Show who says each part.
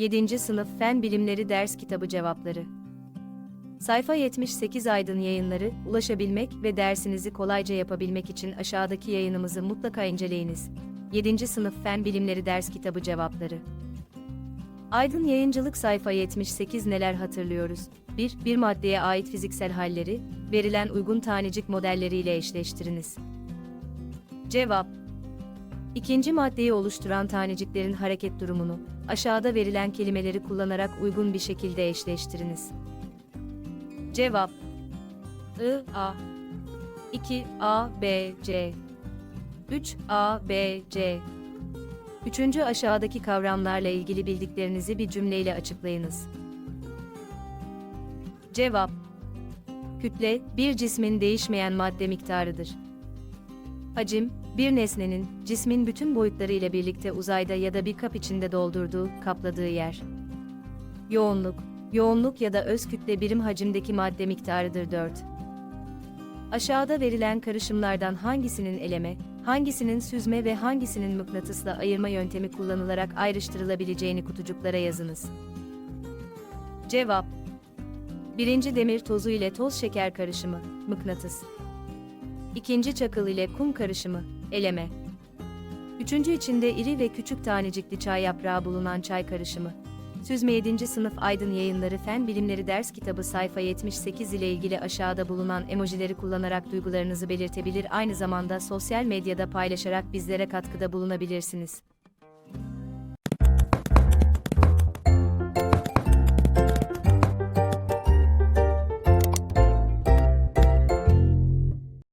Speaker 1: 7. Sınıf Fen Bilimleri Ders Kitabı Cevapları Sayfa 78 Aydın Yayınları, ulaşabilmek ve dersinizi kolayca yapabilmek için aşağıdaki yayınımızı mutlaka inceleyiniz. 7. Sınıf Fen Bilimleri Ders Kitabı Cevapları Aydın Yayıncılık sayfa 78 neler hatırlıyoruz? 1. Bir maddeye ait fiziksel halleri, verilen uygun tanecik modelleriyle eşleştiriniz. Cevap İkinci maddeyi oluşturan taneciklerin hareket durumunu, aşağıda verilen kelimeleri kullanarak uygun bir şekilde eşleştiriniz. Cevap I, A 2, A, B, C 3, A, B, C Üçüncü aşağıdaki kavramlarla ilgili bildiklerinizi bir cümleyle açıklayınız. Cevap Kütle, bir cismin değişmeyen madde miktarıdır. Hacim, bir nesnenin, cismin bütün boyutları ile birlikte uzayda ya da bir kap içinde doldurduğu, kapladığı yer. Yoğunluk, yoğunluk ya da öz kütle birim hacimdeki madde miktarıdır 4. Aşağıda verilen karışımlardan hangisinin eleme, hangisinin süzme ve hangisinin mıknatısla ayırma yöntemi kullanılarak ayrıştırılabileceğini kutucuklara yazınız. Cevap Birinci demir tozu ile toz şeker karışımı, mıknatıs. İkinci çakıl ile kum karışımı, eleme. Üçüncü içinde iri ve küçük tanecikli çay yaprağı bulunan çay karışımı. Süzme 7. Sınıf Aydın Yayınları Fen Bilimleri Ders Kitabı sayfa 78 ile ilgili aşağıda bulunan emojileri kullanarak duygularınızı belirtebilir aynı zamanda sosyal medyada paylaşarak bizlere katkıda bulunabilirsiniz.